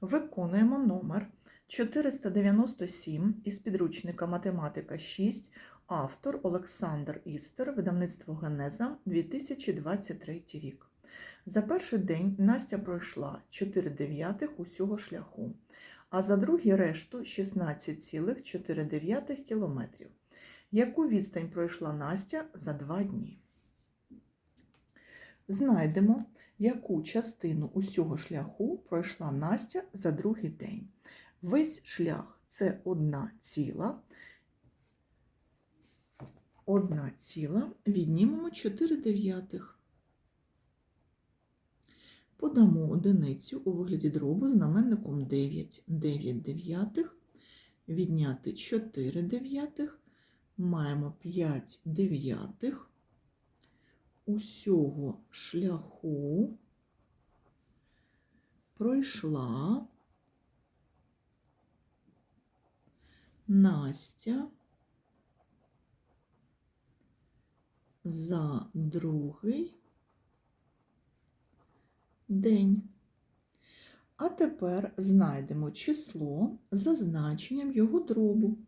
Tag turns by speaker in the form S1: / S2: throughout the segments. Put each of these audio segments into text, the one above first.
S1: Виконуємо номер 497 із підручника Математика 6, автор Олександр Істер, видавництво Генеза 2023 рік. За перший день Настя пройшла 4 дев'ятих усього шляху, а за другий решту 16,4 кілометрів. Яку відстань пройшла Настя за два дні? Знайдемо, яку частину усього шляху пройшла Настя за другий день. Весь шлях це одна ціла. Одна ціла. Віднімемо 4 дев'ятих. Подамо одиницю у вигляді дробу знаменником 9. 9 дев'ятих. Відняти 4 дев'ятих. Маємо 5 дев'ятих усього шляху пройшла Настя за другий день. А тепер знайдемо число за значенням його дробу.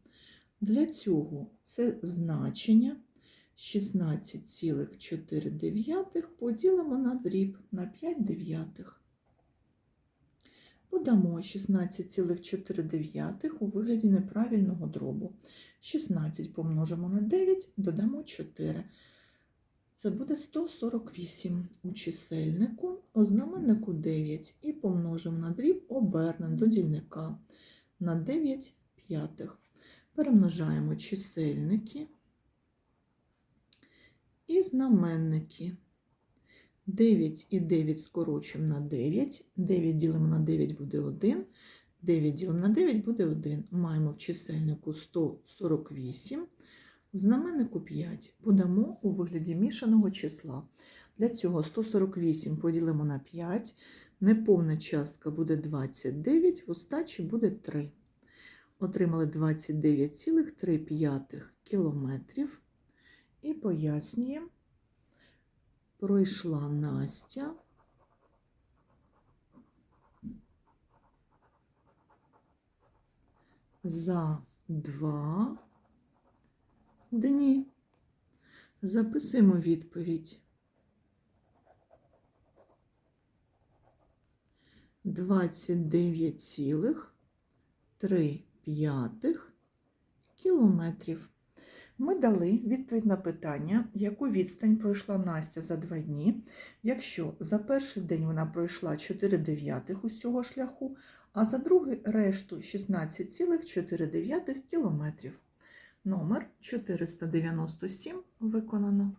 S1: Для цього це значення 16,4 поділимо на дріб на 5 дев'ятих. Подамо 16,4 у вигляді неправильного дробу. 16 помножимо на 9, додамо 4. Це буде 148 у чисельнику, у знаменнику 9 і помножимо на дріб обернен до дільника на 9 п'ятих. Перемножаємо чисельники і знаменники. 9 і 9 скорочуємо на 9. 9 ділимо на 9 буде 1. 9 ділимо на 9 буде 1. Маємо в чисельнику 148. В знаменнику 5 подамо у вигляді мішаного числа. Для цього 148 поділимо на 5. Неповна частка буде 29, в остачі буде 3. Отримали 29,3 кілометрів. І пояснюємо, пройшла Настя за два дні. Записуємо відповідь. 29,3 кілометрів. Ми дали відповідь на питання, яку відстань пройшла Настя за два дні, якщо за перший день вона пройшла 4 дев'ятих усього шляху, а за другий решту 16,4 кілометрів. Номер 497 виконано.